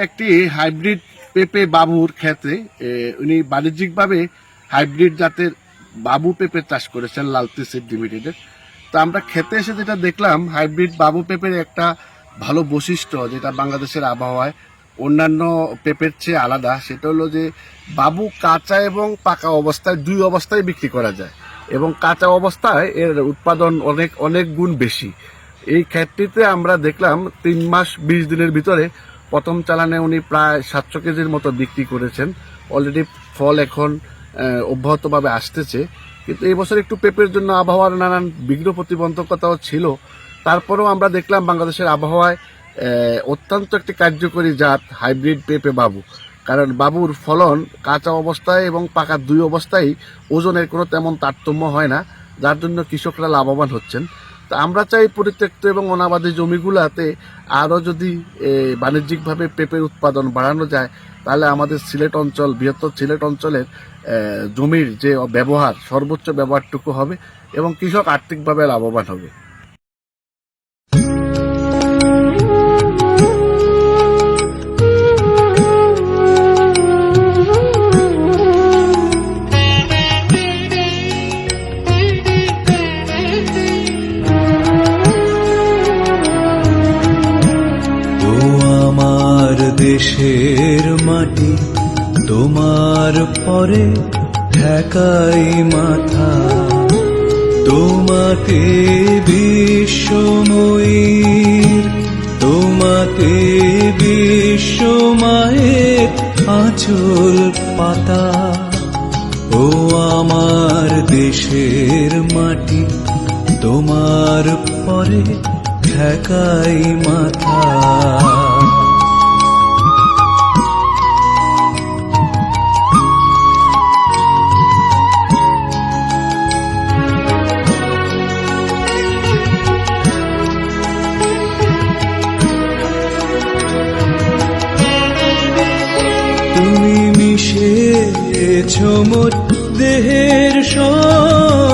একটি হাইব্রিড পেঁপে বাবুর ক্ষেত্রে উনি বাণিজ্যিকভাবে হাইব্রিড জাতের বাবু পেঁপে চাষ করেছেন লালতি সিড লিমিটেডের। তো আমরা খেতে এসে যেটা দেখলাম, হাইব্রিড বাবু পেঁপের একটা ভালো বৈশিষ্ট্য যেটা বাংলাদেশের আবহাওয়ায় অন্যান্য পেঁপের চেয়ে আলাদা, সেটা হলো যে বাবু কাঁচা এবং পাকা অবস্থায় দুই অবস্থায় বিক্রি করা যায় এবং কাঁচা অবস্থায় এর উৎপাদন অনেক অনেক গুণ বেশি। এই ক্ষেত্রটিতে আমরা দেখলাম তিন মাস, বিশ দিনের ভিতরে প্রথম চালানে উনি প্রায় সাতশো কেজির মতো বিক্রি করেছেন। অলরেডি ফল এখন অব্যাহতভাবে আসতেছে। কিন্তু এই বছর একটু পেঁপের জন্য আবহাওয়ার নানান বিঘ্ন প্রতিবন্ধকতাও ছিল। তারপরেও আমরা দেখলাম বাংলাদেশের আবহাওয়ায় অত্যন্ত একটি কার্যকরী জাত হাইব্রিড পেঁপে বাবু। কারণ বাবুর ফলন কাঁচা অবস্থায় এবং পাকা দুই অবস্থায় ওজনের কোনো তেমন তারতম্য হয় না, যার জন্য কৃষকরা লাভবান হচ্ছেন। তা আমরা চাই পরিত্যক্ত এবং অনাবাদী জমিগুলাতে আরও যদি বাণিজ্যিকভাবে পেঁপের উৎপাদন বাড়ানো যায়, তাহলে আমাদের সিলেট অঞ্চল, বৃহত্তর সিলেট অঞ্চলের জমির যে ব্যবহার, সর্বোচ্চ ব্যবহারটুকু হবে এবং কৃষক আর্থিকভাবে লাভবান হবে। দেশের মাটি তোমার পরে ঠেকাই মাথা। তোমাকে বিশ্বময়ীর, তোমাকে বিশ্বমায়ের আঁচল পাতা। ও আমার দেশের মাটি তোমার পরে ঠেকাই মাথা। তুমি মিশেছ দেহের সনে